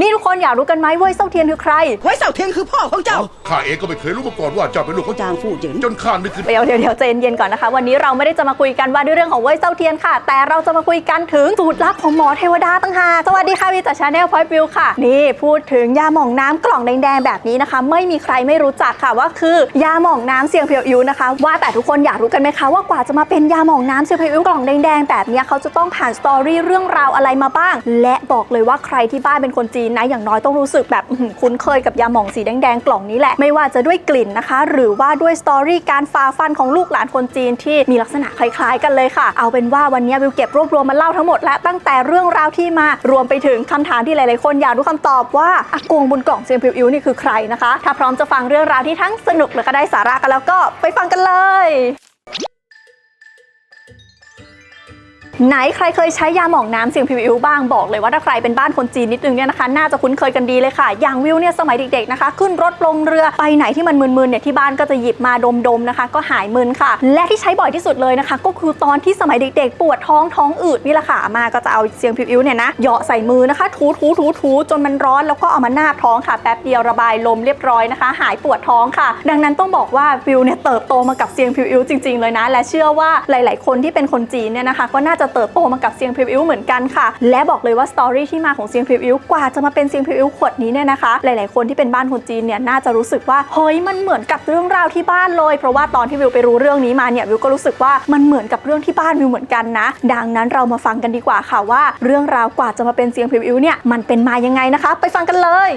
นี่ทุกคนอยากรู้กันไหมเว่ยเซาเทียนคือใคร ไว้เสาเทียนคือพ่อของเจ้า ข้าเองก็ไม่เคยรู้มาก่อนว่าเจ้าเป็นลูกของจางฟู่เจินจนข้านึกขึ้นเดี๋ยวเดี๋ยวเดี๋ยวใจเย็นๆก่อนนะคะ วันนี้เราไม่ได้จะมาคุยกันว่าด้วยเรื่องของเว่ยเซาเทียนค่ะ แต่เราจะมาคุยกันถึงสูตรลับของหมอเทวดาตั้งหากสวัสดีค่ะวีตาชาแนลพอยต์วิวค่ะ นี่พูดถึงยาหม่องน้ำกล่องแดงๆแบบนี้นะคะ ไม่มีใครไม่รู้จักค่ะว่าคือยาหม่องน้ำเสียงเพียวอิวนะคะ ว่าแต่ทุกคนอยากรู้กันไหมคะว่ากว่าจะมาเป็นยาหม่องน้ำเสียงเพียวอิวกล่องแดงๆแบบเนี้ยเขาจะต้องผ่านสตอรี่เรื่องราวอะไรมาบ้าง และบอกเลยว่าใครที่บ้านเป็นคนจีนนะอย่างน้อยต้องรู้สึกแบบคุ้นเคยกับยาหม่องสีแดงๆกล่องนี้แหละไม่ว่าจะด้วยกลิ่นนะคะ หรือว่าด้วยสตอรี่การฝ่าฟันของลูกหลานคนจีนที่มีลักษณะคล้ายๆ กันเลยค่ะ เอาเป็นว่าวันนี้วิวเก็บรวบรวมมาเล่าทั้งหมดและตั้งแต่เรื่องราวที่มารวมไปถึงคำถามที่หลายๆคนอยากรู้คำตอบว่าอากงบนกล่องเซียมพิวอิวนี่คือใครนะคะ ถ้าพร้อมจะฟังเรื่องราวที่ทั้งสนุกและก็ได้สาระกันแล้วก็ไปฟังกันเลย ไหนใครเคยใช้ยาหมองน้ำเสียงพิวอิวบ้างบอกเลยว่าถ้าใครเป็นบ้านคนจีนนิดนึงเนี่ยนะคะ น่าจะคุ้นเคยกันดีเลยค่ะ อย่างวิวเนี่ยสมัยเด็กๆนะคะ ขึ้นรถลงเรือไปไหนที่มันมึนๆเนี่ยที่บ้านก็จะหยิบมาดมๆนะคะ ก็หายมึนค่ะ และที่ใช้บ่อยที่สุดเลยนะคะ ก็คือตอนที่สมัยเด็กๆ ปวดท้องท้องอืดนี่แหละค่ะมาก็จะเอาเสียงพิวอิวเนี่ยนะเหยาะใส่มือนะคะถูถูถูถูจนมันร้อนแล้วก็เอามาหน้าท้องค่ะแป๊บเดียวระบายลมเรียบร้อยนะคะ หายปวดท้องค่ะ ดังนั้นต้องบอกว่าวิวเนี่ยเติบโตมากับเสียงพิวอิวจริง ๆเลยนะ และเชื่อว่าหลาย ๆ คนที่เป็นคนจีนเนี่ยนะคะก็น่าจะเติบโตมากับเสียงพิวอิวเหมือนกันค่ะ และบอกเลยว่าสตอรี่ที่มาของเสียงพิวอิวกว่าจะมาเป็นเสียงพิวอิวขวดนี้เนี่ยนะคะ หลายๆคนที่เป็นบ้านคนจีนเนี่ยน่าจะรู้สึกว่าเฮ้ยมันเหมือนกับเรื่องราวที่บ้านเลย เพราะว่าตอนที่วิวไปรู้เรื่องนี้มาเนี่ยวิวก็รู้สึกว่ามันเหมือนกับเรื่องที่บ้านวิวเหมือนกันนะ ดังนั้นเรามาฟังกันดีกว่าค่ะว่า เรื่องราวกว่าจะมาเป็นเสียงพิวอิวเนี่ยมันเป็นมายังไงนะคะ ไปฟังกันเลย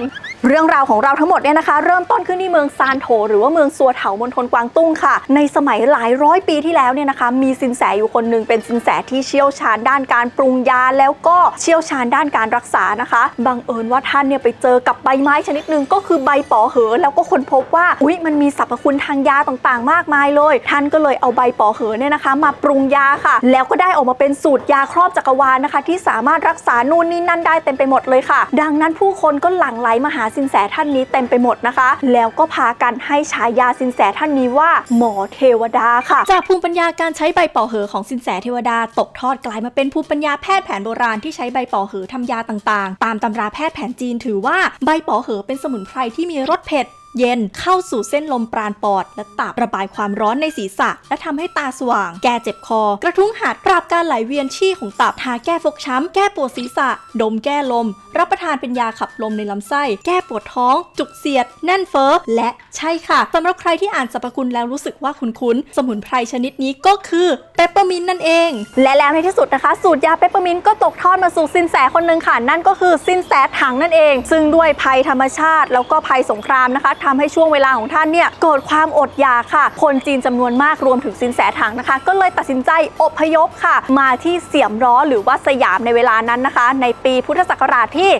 เรื่องราวของเราทั้งหมดเนี่ยนะคะ เริ่มต้นขึ้นที่เมืองซานโถหรือว่าเมืองซัวเถามณฑลกวางตุ้งค่ะ ในสมัยหลายร้อยปีที่แล้วเนี่ยนะคะ มีสินแสอยู่คนหนึ่งเป็นสินแสที่เชี่ยวชาญด้านการปรุงยาแล้วก็เชี่ยวชาญด้านการรักษานะคะ บังเอิญว่าท่านเนี่ยไปเจอกับใบไม้ชนิดหนึ่งก็คือใบป๋อเหอ แล้วก็ค้นพบว่าอุ๊ยมันมีสรรพคุณทางยาต่างๆ มากมายเลย ท่านก็เลยเอาใบป๋อเหอเนี่ยนะคะ มาปรุงยาค่ะ แล้วก็ได้ออกมาเป็นสูตรยาครอบจักรวาลนะคะ ที่สามารถรักษานู่นนี่นั่นได้เต็มไปหมดเลยค่ะ ดังนั้นผู้คนก็หลั่งไหลมาหาสินแสท่านนี้เต็มไปหมดนะคะ แล้วก็พากันให้ฉายาสินแสท่านนี้ว่า หมอเทวดาค่ะ จากภูมิปัญญาการใช้ใบป่าเหอของสินแสเทวดาตกทอดกลายมาเป็นภูมิปัญญาแพทย์แผนโบราณที่ใช้ใบปอเหอทำยาต่างๆ ตามตำราแพทย์แผนจีนถือว่าใบปอเหอเป็นสมุนไพรที่มีรสเผ็ด เย็นเข้าสู่เส้นลมปราณปอด และตับระบายความร้อนในศีรษะ และทำให้ตาสว่าง แก้เจ็บคอ กระทุ้งหัดปราบการไหลเวียนชี่ของตับทาแก้ฟกช้ำ แก้ปวดศีรษะ ดมแก้ลม รับประทานเป็นยาขับลมในลำไส้ แก้ปวดท้อง จุกเสียด แน่นเฟ้อและใช่ค่ะสำหรับใครที่อ่านสรรพคุณแล้วรู้สึกว่าคุ้นๆสมุนไพรชนิดนี้ก็คือเปปเปอร์มินนั่นเอง และแล้วในที่สุดนะคะ สูตรยาเปปเปอร์มินก็ตกทอดมาสู่สินแสคนหนึ่งค่ะนั่นก็คือสินแสถังนั่นเอง ซึ่งด้วยภัยธรรมชาติ แล้วก็ภัยสงครามนะคะทำให้ช่วงเวลาของท่านเนี่ยเกิดความอดอยากค่ะ คนจีนจำนวนมากรวมถึงสินแสถังนะคะ ก็เลยตัดสินใจอพยพค่ะ มาที่เสียมร้อหรือว่าสยามในเวลานั้นนะคะ ในปีพุทธศักราชที่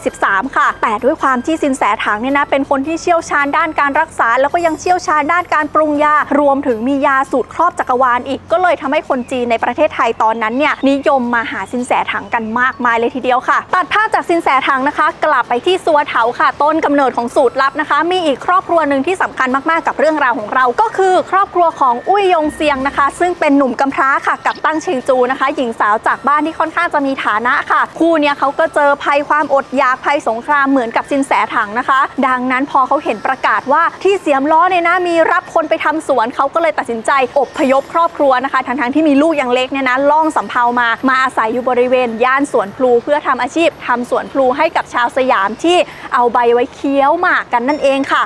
2473 ค่ะ แต่ด้วยความที่สินแสถังเนี่ยนะเป็นคนที่เชี่ยวชาญด้านการรักษา แล้วก็ยังเชี่ยวชาญด้านการปรุงยารวมถึงมียาสูตรครอบจักรวาลอีกก็เลยทำให้คนจีนในประเทศไทยตอนนั้นเนี่ยนิยมมาหาสินแสถังกันมากมายเลยทีเดียวค่ะ ตัดภาพจากสินแสถังนะคะ กลับไปที่ซัวเถาค่ะ ต้นกำเนิดของสูตรลับนะคะ มีอีกครอบครัวหนึ่งที่สำคัญมากๆกับเรื่องราวของเรา ก็คือครอบครัวของอุ้ยยงเซียงนะคะ ซึ่งเป็นหนุ่มกำพร้าค่ะ กับตั้งเชงจูนะคะ หญิงสาวจากบ้านที่ค่อนข้างจะมีฐานะค่ะ คู่เนี่ยเขาก็เจอภัยความอดอยากภัยสงครามเหมือนกับสินแสถังนะคะ ดังนั้นพอเขาเห็นประกาศว่าที่เสียมล้อเนี่ยนะมีรับคนไปทำสวนเขาก็เลยตัดสินใจอบพยพครอบครัวนะคะทั้งๆที่มีลูกยังเล็กเนี่ยนะล่องสำเภามามาอาศัยอยู่บริเวณย่านสวนพลูเพื่อทำอาชีพทำสวนพลูให้กับชาวสยามที่เอาใบไว้เคี้ยวหมากกันนั่นเองค่ะ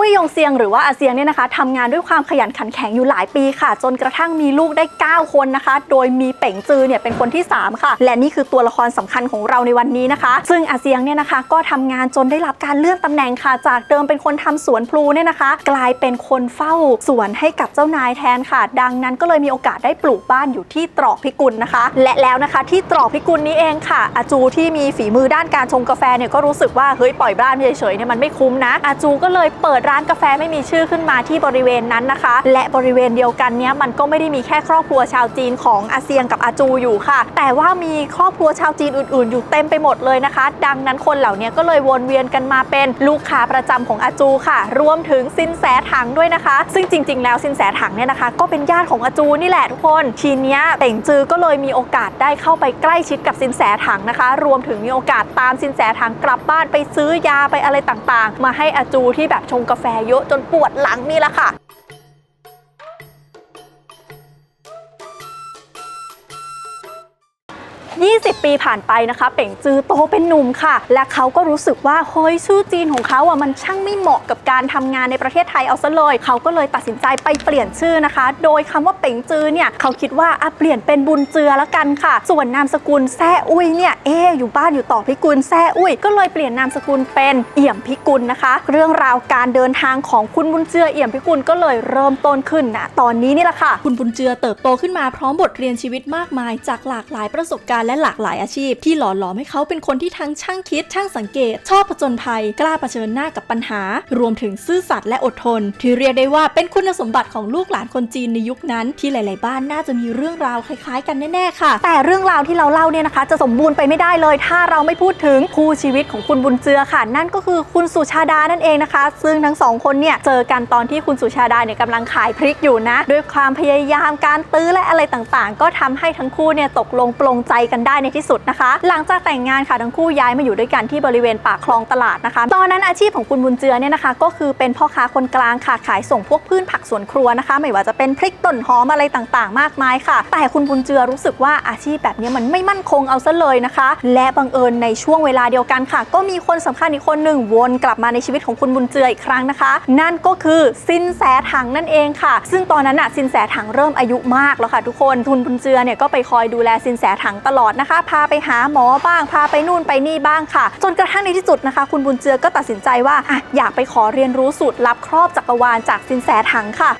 อุ้ยยงเซียงหรือว่าอาเซียงเนี่ยนะคะทำงานด้วยความขยันขันแข็งอยู่หลายปีค่ะ จนกระทั่งมีลูกได้ 9 คนนะคะ โดยมีเป่งจือเนี่ยเป็นคนที่ 3 ค่ะ และนี่คือตัวละครสำคัญของเราในวันนี้นะคะ ซึ่งอาเซียงเนี่ยนะคะก็ทำงานจนได้รับการเลื่อนตำแหน่งค่ะ จากเดิมเป็นคนทำสวนพลูเนี่ยนะคะ กลายเป็นคนเฝ้าสวนให้กับเจ้านายแทนค่ะ ดังนั้นก็เลยมีโอกาสได้ปลูกบ้านอยู่ที่ตรอกพิกุลนะคะ และแล้วนะคะที่ตรอกพิกุลนี้เองค่ะ อาจูที่มีฝีมือด้านการชงกาแฟเนี่ยก็รู้สึกว่าเฮ้ยปล่อยบ้านเฉยๆเนี่ยมันไม่คุ้มนะอาจูก็เลยเปิดร้านกาแฟไม่มีชื่อขึ้นมาที่บริเวณนั้นนะคะ และบริเวณเดียวกันเนี้ยมันก็ไม่ได้มีแค่ครอบครัวชาวจีนของอาเซียงกับอาจูอยู่ค่ะ แต่ว่ามีครอบครัวชาวจีนอื่นๆ อยู่เต็มไปหมดเลยนะคะ ดังนั้นคนเหล่านี้ก็เลยวนเวียนกันมาเป็นลูกค้าประจำของอาจูค่ะ รวมถึงสินแสถังด้วยนะคะ ซึ่งจริง ๆ แล้วสินแสถังเนี่ยนะคะ ก็เป็นญาติของอาจูนี่แหละทุกคนทีเนี้ยเต่งจือก็เลยมีโอกาสได้เข้าไปใกล้ชิดกับสินแสถังนะคะ รวมถึงมีโอกาสตามสินแสถังกลับบ้านไปซื้อยาไปอะไรต่างๆ มาให้อาจูที่แบบชงกาแฟแฟเยอะจนปวดหลังนี่แหละค่ะ 20 ปีผ่านไปนะคะ เป่งจือโตเป็นหนุ่มค่ะ และเขาก็รู้สึกว่าเฮ้ยชื่อจีนของเขาอะมันช่างไม่เหมาะกับการทำงานในประเทศไทยเอาซะเลยเขาก็เลยตัดสินใจไปเปลี่ยนชื่อนะคะ โดยคำว่าเป่งจือเนี่ยเขาคิดว่าอะเปลี่ยนเป็นบุญเจือละกันค่ะ ส่วนนามสกุลแซ่อุ้ยเนี่ยเอ๊อยู่บ้านอยู่ต่อพิกุลแซ่อุ้ยก็เลยเปลี่ยนนามสกุลเป็นเอี่ยมพิกุลนะคะ เรื่องราวการเดินทางของคุณบุญเจือเอี่ยมพิกุลก็เลยเริ่มต้นขึ้นนะตอนนี้นี่แหละค่ะ คุณบุญเจือเติบโตขึ้นมาพร้อมบทเรียนชีวิตมากมาย จากหลากหลายประสบการณ์และหลากหลายอาชีพ ที่หล่อหลอมให้เขาเป็นคนที่ทั้งช่างคิด ช่างสังเกต ชอบผจญภัย กล้าเผชิญหน้ากับปัญหา รวมถึงซื่อสัตย์และอดทน ที่เรียกได้ว่าเป็นคุณสมบัติของลูกหลานคนจีนในยุคนั้น ที่หลาย ๆ บ้านน่าจะมีเรื่องราวคล้ายๆ กันแน่ ๆ ค่ะ แต่เรื่องราวที่เราเล่าเนี่ยนะคะ จะสมบูรณ์ไปไม่ได้เลย ถ้าเราไม่พูดถึงคู่ชีวิตของคุณบุญเจือค่ะ นั่นก็คือคุณสุชาดานั่นเองนะคะ ซึ่งทั้งสองคนเนี่ยเจอกันตอนที่คุณสุชาดาเนี่ยกำลังขายพริกอยู่นะ ด้วยความพยายามการตื้อและอะไรต่าง ๆ ก็ทำให้ทั้งคู่เนี่ยตกลงปลงใจกันได้ในที่สุดนะคะ หลังจากแต่งงานค่ะทั้งคู่ย้ายมาอยู่ด้วยกันที่บริเวณปากคลองตลาดนะคะ ตอนนั้นอาชีพของคุณบุญเจือเนี่ยนะคะ ก็คือเป็นพ่อค้าคนกลางค่ะขายส่งพวกพืชผักสวนครัวนะคะ ไม่ว่าจะเป็นพริกต้นหอมอะไรต่างๆ มากมายค่ะ แต่คุณบุญเจือรู้สึกว่าอาชีพแบบนี้มันไม่มั่นคงเอาซะเลยนะคะ และบังเอิญในช่วงเวลาเดียวกันค่ะ ก็มีคนสำคัญอีกคนหนึ่งวนกลับมาในชีวิตของคุณบุญเจืออีกครั้งนะคะ นั่นก็คือสินแสถังนั่นเองค่ะ ซึ่งตอนนั้นน่ะสินแสถังเริ่มอายุมากแล้วค่ะ ทุกคนคุณบุญเจือเนี่ยก็ไปคอยดูแลสินแสถังตลอดนะคะ พาไปหาหมอบ้าง พาไปนู่นไปนี่บ้างค่ะ จนกระทั่งในที่สุดนะคะ คุณบุญเจือก็ตัดสินใจว่าออยากไปขอเรียนรู้สูตรลับครอบจักรวาลจากสินแสถังค่ะ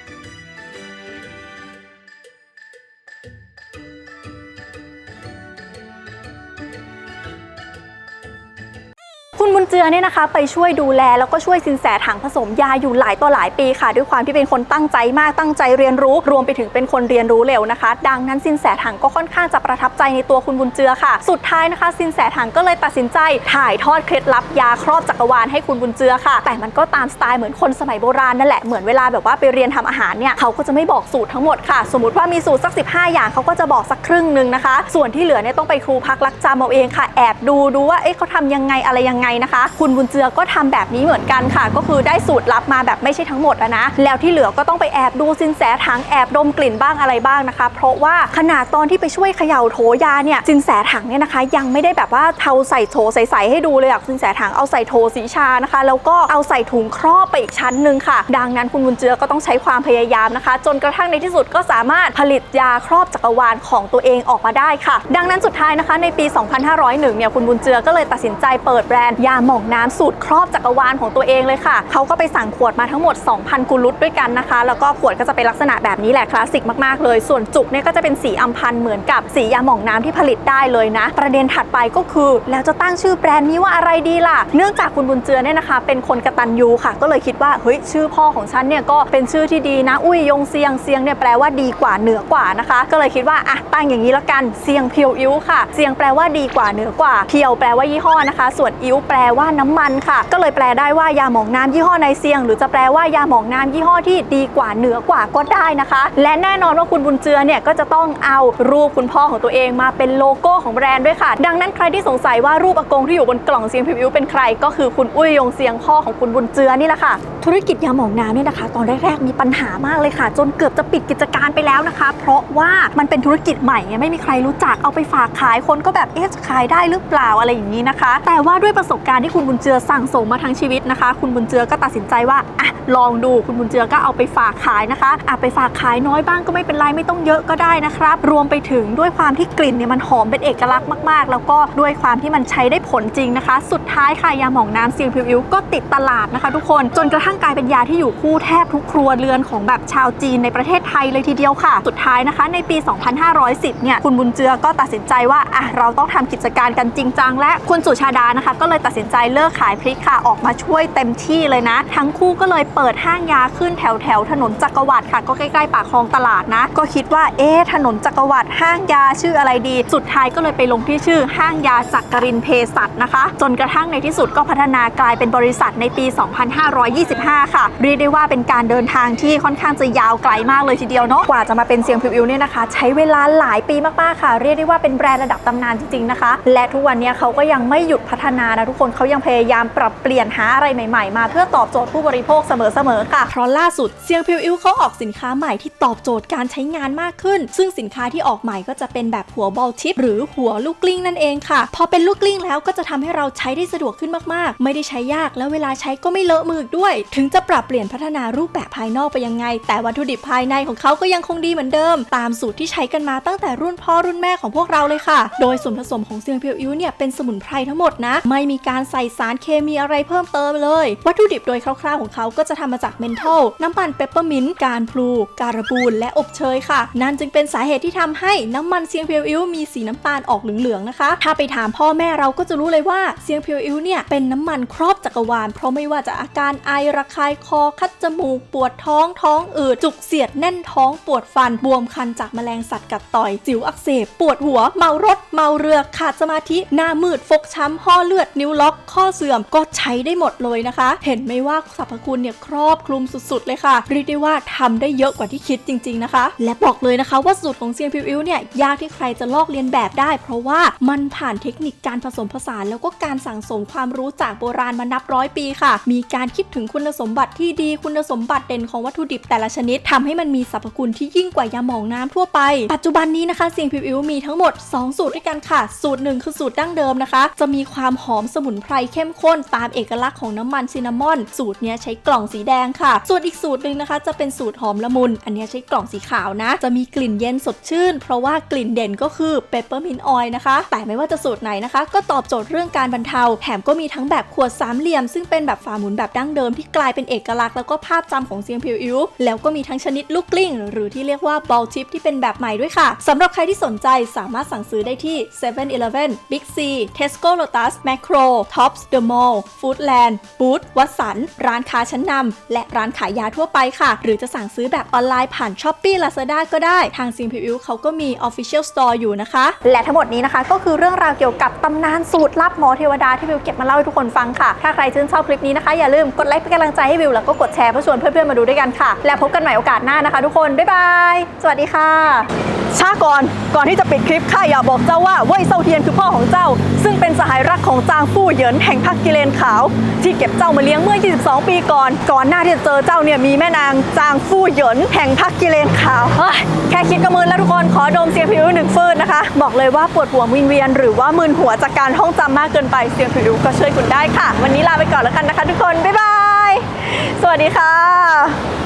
คุณบุญเจือเนี่ยนะคะ ไปช่วยดูแลแล้วก็ช่วยสินแสถังผสมยาอยู่หลายต่อหลายปีค่ะ ด้วยความที่เป็นคนตั้งใจมากตั้งใจเรียนรู้ รวมไปถึงเป็นคนเรียนรู้เร็วนะคะ ดังนั้นสินแสถังก็ค่อนข้างจะประทับใจในตัวคุณบุญเจือค่ะ สุดท้ายนะคะ สินแสถังก็เลยตัดสินใจถ่ายทอดเคล็ดลับยาครอบจักรวาลให้คุณบุญเจือค่ะ แต่มันก็ตามสไตล์เหมือนคนสมัยโบราณนั่นแหละเหมือนเวลาแบบว่าไปเรียนทำอาหารเนี่ยเขาก็จะไม่บอกสูตรทั้งหมดค่ะ สมมติว่ามีสูตรสัก 15 อย่างเขาก็จะบอกสักครึ่งหนึ่งนะคะ ส่วนที่เหลือเนี่ยต้องไปครูพักรักจำเอาเองค่ะแอบดูดูว่าเอ๊ะเขาทำยังไงอะไรยังไงนะคะ คุณบุญเจือก็ทำแบบนี้เหมือนกันค่ะ ก็คือได้สูตรลับมาแบบไม่ใช่ทั้งหมดนะ แล้วที่เหลือก็ต้องไปแอบดูสินแสถังแอบดมกลิ่นบ้างอะไรบ้างนะคะ เพราะว่าขนาดตอนที่ไปช่วยเขย่าโถยาเนี่ยสินแสถังเนี่ยนะคะ ยังไม่ได้แบบว่าเทาใส่โถใสๆให้ดูเลยอะสินแสถังเอาใส่โถสีชานะคะ แล้วก็เอาใส่ถุงครอบไปอีกชั้นหนึ่งค่ะ ดังนั้นคุณบุญเจือก็ต้องใช้ความพยายามนะคะ จนกระทั่งในที่สุดก็สามารถผลิตยาครอบจักรวาลของตัวเองออกมาได้ค่ะ ดังนั้นสุดท้ายนะคะในปี 2501 เนี่ยคุณบุญเจือก็เลยตัดสินใจเปิดแบรนด์ยาหม่องน้ำสูตรครอบจักรวาลของตัวเองเลยค่ะ เขาก็ไปสั่งขวดมาทั้งหมด 2,000กุลุตด้วยกันนะคะ แล้วก็ขวดก็จะเป็นลักษณะแบบนี้แหละคลาสสิกมากๆเลย ส่วนจุกเนี่ยก็จะเป็นสีอัมพันเหมือนกับสียาหม่องน้ำที่ผลิตได้เลยนะ ประเด็นถัดไปก็คือแล้วจะตั้งชื่อแบรนด์นี้ว่าอะไรดีล่ะ เนื่องจากคุณบุญเจือเนี่ยนะคะ เป็นคนกระตันยูค่ะ ก็เลยคิดว่าเฮ้ยชื่อพ่อของฉันเนี่ยก็เป็นชื่อที่ดีนะ อุ้ยยงเซียงเซียงเนี่ยแปลว่าดีกว่าเหนือกว่านะคะ ก็เลยคิดว่าอะตั้งอย่างนี้ล้วกันเซียงเพียวอิ้วค่ะเซียงแปลว่าดีกว่าเหนือกว่าเพียวแปลว่ายี่ห้อนะคะ ส่วนอิ้วแปลว่าน้ำมันค่ะ ก็เลยแปลได้ว่ายาหมองน้ำยี่ห้อในเซียง หรือจะแปลว่ายาหมองน้ำยี่ห้อที่ดีกว่าเหนือกว่าก็ได้นะคะ และแน่นอนว่าคุณบุญเจือเนี่ยก็จะต้องเอารูปคุณพ่อของตัวเองมาเป็นโลโก้ของแบรนด์ด้วยค่ะ ดังนั้นใครที่สงสัยว่ารูปอากงที่อยู่บนกล่องเซียงพิวิวเป็นใคร ก็คือคุณอุ้ยยงเซียงพ่อของคุณบุญเจือนี่แหละค่ะ ธุรกิจยาหมองน้ำเนี่ยนะคะ ตอนแรกๆมีปัญหามากเลยค่ะ จนเกือบจะปิดกิจการไปแล้วนะคะ เพราะว่ามันเป็นธุรกิจใหม่ไงไม่มีใครรู้จักเอาไปฝากขายคนก็แบบเอ๊ะจะขายได้หรือเปล่าอะไรอย่างนี้นะคะ แต่ว่าด้วยประสบการณ์ที่คุณบุญเจือสั่งสมมาทั้งชีวิตนะคะ คุณบุญเจือก็ตัดสินใจว่าอะลองดูคุณบุญเจือก็เอาไปฝากขายนะคะอะไปฝากขายน้อยบ้างก็ไม่เป็นไรไม่ต้องเยอะก็ได้นะครับ รวมไปถึงด้วยความที่กลิ่นเนี่ยมันหอมเป็นเอกลักษณ์มากๆ แล้วก็ด้วยความที่มันใช้ได้ผลจริงนะคะ สุดท้ายค่ะยาหมองน้ำซีลพิวอิวก็ติดตลาดนะคะ ทุกคนจนกระทั่งกลายเป็นยาที่อยู่คู่แทบทุกครัวเรือนของแบบชาวจีนในประเทศไทยเลยทีเดียวค่ะ สุดท้ายนะคะ ในปี 2510 เนี่ยคุณบุญเจือก็ตัดสินใจว่าอะเราต้องทำกิจการกันจริงจังและคุณสุชาดานะคะ ก็เลยเลยตัดสินใจเลิกขายพริกค่ะออกมาช่วยเต็มที่เลยนะ ทั้งคู่ก็เลยเปิดห้างยาขึ้นแถวแถวถนนจักรวรรดิค่ะก็ใกล้ๆปากคลองตลาดนะ ก็คิดว่าเอ๊ถนนจักรวรรดิห้างยาชื่ออะไรดี สุดท้ายก็เลยไปลงที่ชื่อห้างยาจักรินเภสัชนะคะ จนกระทั่งในที่สุดก็พัฒนากลายเป็นบริษัทในปี 2525 ค่ะ เรียกได้ว่าเป็นการเดินทางที่ค่อนข้างจะยาวไกลมากเลยทีเดียวเนาะกว่าจะมาเป็นเซียงพิวอิวเนี่ยนะคะ ใช้เวลาหลายปีมากๆค่ะ เรียกได้ว่าเป็นแบรนด์ระดับตำนานจริงๆนะคะ และทุกวันนี้เขาก็ยังไม่หยุดพัฒนานะทุกคนเขายังพยายามปรับเปลี่ยนหาอะไรใหม่ๆ มาเพื่อตอบโจทย์ผู้บริโภคเสมอๆค่ะ เพราะล่าสุดเซียงพิวอิวเขาออกสินค้าใหม่ที่ตอบโจทย์การใช้งานมากขึ้น ซึ่งสินค้าที่ออกใหม่ก็จะเป็นแบบหัวบอลชิปหรือหัวลูกกลิ้งนั่นเองค่ะ พอเป็นลูกกลิ้งแล้วก็จะทำให้เราใช้ได้สะดวกขึ้นมากๆ ไม่ได้ใช้ยากแล้วเวลาใช้ก็ไม่เลอะมือด้วย ถึงจะปรับเปลี่ยนพัฒนารูปแบบภายนอกไปยังไง แต่วัตถุดิบภายในของเขาก็ยังคงดีเหมือนเดิม ตามสูตรที่ใช้กันมาตั้งแต่รุ่นพ่อรุ่นแม่ของพวกเราเลยค่ะ โดยส่วนผสมของเซียงพิวอิวเนี่ยเป็นสมุนไพรทั้งหมดนะ ไม่มีกการใส่สารเคมีอะไรเพิ่มเติมเลย วัตถุดิบโดยคร่าวๆของเขาก็จะทำมาจากเมนทลน้ำมันเปปเปอร์มินต์การพลูการบูนและอบเชยค่ะ นั่นจึงเป็นสาเหตุที่ทำให้น้ำมันเซียงเพียวอิ้วมีสีน้ำตาลออกเหลืองๆนะคะ ถ้าไปถามพ่อแม่เราก็จะรู้เลยว่าเซียงเพียวอิ้วเนี่ยเป็นน้ำมันครอบจักรวาล เพราะไม่ว่าจะอาการไอระคายคอคัดจมูกปวดท้องท้องอืดจุกเสียดแน่นท้องปวดฟันบวมคันจากแมลงสัตว์กัดต่อยจิ๋วอักเสบปวดหัวเมารถเมาเรือขาดสมาธิหน้ามืดฟกช้ำห่อเลือดนิ้วล็อกข้อเสื่อมก็ใช้ได้หมดเลยนะคะ เห็นไหมว่าสรรพคุณเนี่ยครอบคลุมสุดๆ เลยค่ะ เรียกได้ว่าทำได้เยอะกว่าที่คิดจริง ๆนะคะ และบอกเลยนะคะว่าสูตรของเซียนพิวอิวเนี่ยยากที่ใครจะลอกเลียนแบบได้ เพราะว่ามันผ่านเทคนิคการผสมผสาน แล้วก็การสั่งสมความรู้จากโบราณมานับร้อยปีค่ะ มีการคิดถึงคุณสมบัติที่ดีคุณสมบัติเด่นของวัตถุดิบแต่ละชนิดทำให้มันมีสรรพคุณที่ยิ่งกว่ายาหมองน้ำทั่วไป ปัจจุบันนี้นะคะเซียงพิวอิวมีทั้งหมด 2 สูตรด้วยกันค่ะ สูตรหนึ่งคือสูตรดั้งเดิมนะคะ จะมีความหอมสมุนไพรเข้มข้นตามเอกลักษณ์ของน้ำมันซินนามอน สูตรเนี้ยใช้กล่องสีแดงค่ะ ส่วนอีกสูตรหนึ่งนะคะ จะเป็นสูตรหอมละมุน อันนี้ใช้กล่องสีขาวนะ จะมีกลิ่นเย็นสดชื่น เพราะว่ากลิ่นเด่นก็คือเปปเปอร์มินออยล์นะคะ แต่ไม่ว่าจะสูตรไหนนะคะ ก็ตอบโจทย์เรื่องการบรรเทา แถมก็มีทั้งแบบขวดสามเหลี่ยม ซึ่งเป็นแบบฝาหมุนแบบดั้งเดิมที่กลายเป็นเอกลักษณ์แล้วก็ภาพจำของเซียงพิวอิวแล้วก็มีทั้งชนิดลูกกลิ้ง หรือที่เรียกว่าบอลชิปที่เป็นแบบใหม่ด้วยค่ะสำหรับใครที่สนใจสามารถสั่งซื้อได้ที่ 7-Eleven Big C Tesco Lotus Macro Tops The Mall Foodland Booth วัสัน ร้านค้าชั้นนำ และร้านขายยาทั่วไปค่ะ หรือจะสั่งซื้อแบบออนไลน์ผ่าน Shopee Lazada ก็ได้ ทางซิงพิวเขาก็มี Official Store อยู่นะคะ และทั้งหมดนี้นะคะ ก็คือเรื่องราวเกี่ยวกับตำนานสูตรลับหมอเทวดาที่วิวเก็บมาเล่าให้ทุกคนฟังค่ะ ถ้าใครชื่นชอบคลิปนี้นะคะ อย่าลืมกดไลค์เป็นกำลังใจให้วิวแล้วก็กดแชร์เพื่อชวนเพื่อนๆมาดูด้วยกันค่ะ และพบกันใหม่โอกาสหน้านะคะ ทุกคนบ๊ายบายสวัสดีค่ะ ช้าก่อนก่อนที่จะปิดคลิปข้าอยากบอกเจ้าว่าเว่ยเซาเทียนคือพ่อของเจ้า ซึ่งเป็นสหายรักของจางฟู่เหยินแห่งพักกิเลนขาว ที่เก็บเจ้ามาเลี้ยงเมื่อ 22 ปีก่อน ก่อนหน้าที่จะเจอเจ้าเนี่ยมีแม่นางจางฟู่เหยินแห่งพักกิเลนขาวเฮ้ยแค่คิดก็มึนแล้วทุกคนขอดมเสียงผิวหนึ่งฟืนนะคะ บอกเลยว่าปวดหัววิงเวียนหรือว่ามึนหัวจากการท่องจำมากเกินไปเสียงผิวก็ช่วยคุณได้ค่ะ วันนี้ลาไปก่อนแล้วกันนะคะ ทุกคนบ๊ายบายสวัสดีค่ะ